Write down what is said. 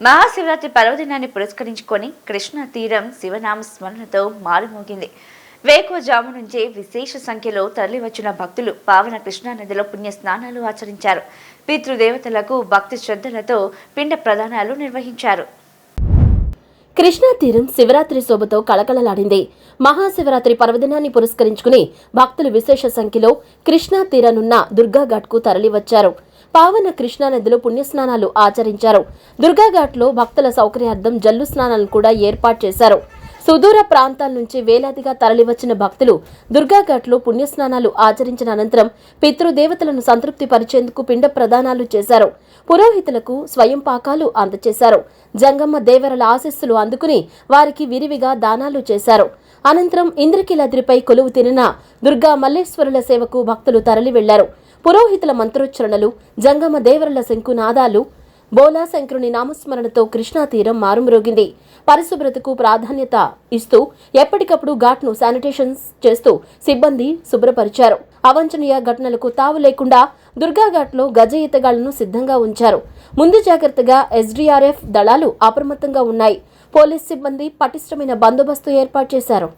మహాశివరాత్రి పర్వదినాన్ని పురస్కరించుకొని కృష్ణా తీరం శివనామ స్మరణతో మారుమోగింది. వేకువజాము నుంచే విశేష సంఖ్యలో తరలివచ్చిన భక్తులు పావన కృష్ణా నదిలో పుణ్య స్నానాలు ఆచరించారు. పితృదేవతలకు భక్తి శ్రద్ధలతో పిండ ప్రదానాలు నిర్వహించారు. కృష్ణా తీరం శివరాత్రి శోభతో కళకళలాడింది. మహాశివరాత్రి పర్వదినాన్ని పురస్కరించుకుని భక్తులు విశేష సంఖ్యలో కృష్ణా తీరనున్న దుర్గాఘాట్కు తరలివచ్చారు. పావన కృష్ణా నదిలో పుణ్యస్నానాలు ఆచరించారు. దుర్గాఘాట్లో భక్తుల సౌకర్యార్థం జల్లు స్నానాలను కూడా ఏర్పాటు చేశారు. సుదూర ప్రాంతాల నుంచి వేలాదిగా తరలివచ్చిన భక్తులు దుర్గాఘాట్లో పుణ్యస్నానాలు ఆచరించిన అనంతరం పితృదేవతలను సంతృప్తి పరిచేందుకు పిండ ప్రదానాలు చేశారు. పురోహితులకు స్వయం పాకాలు అందచేశారు. జంగమ్మ దేవరల ఆశస్సులు అందుకుని వారికి విరివిగా దానాలు చేశారు. అనంతరం ఇంద్రకీలాద్రిపై కొలువు తిరిన దుర్గా మల్లేశ్వరుల సేవకు భక్తులు తరలి వెళ్ళారు పురోహితుల మంత్రోచ్చరణలు జంగమ దేవరల శంకునాదాలు బోలా శంకరుని నామస్మరణతో కృష్ణా తీరం మారుమ్రోగింది. పరిశుభ్రతకు ప్రాధాన్యత ఇస్తూ ఎప్పటికప్పుడు ఘాట్ను శానిటేషన్ చేస్తూ సిబ్బంది శుభ్రపరిచారు. అవాంఛనీయ ఘటనలకు తావు లేకుండా దుర్గాఘాట్లో గజ ఈతగాళ్ళను సిద్ధంగా ఉంచారు. ముందు జాగ్రత్తగా ఎస్డీఆర్ఎఫ్ దళాలు అప్రమత్తంగా ఉన్నాయి. పోలీస్ సిబ్బంది పటిష్టమైన బందోబస్తు ఏర్పాటు చేశారు.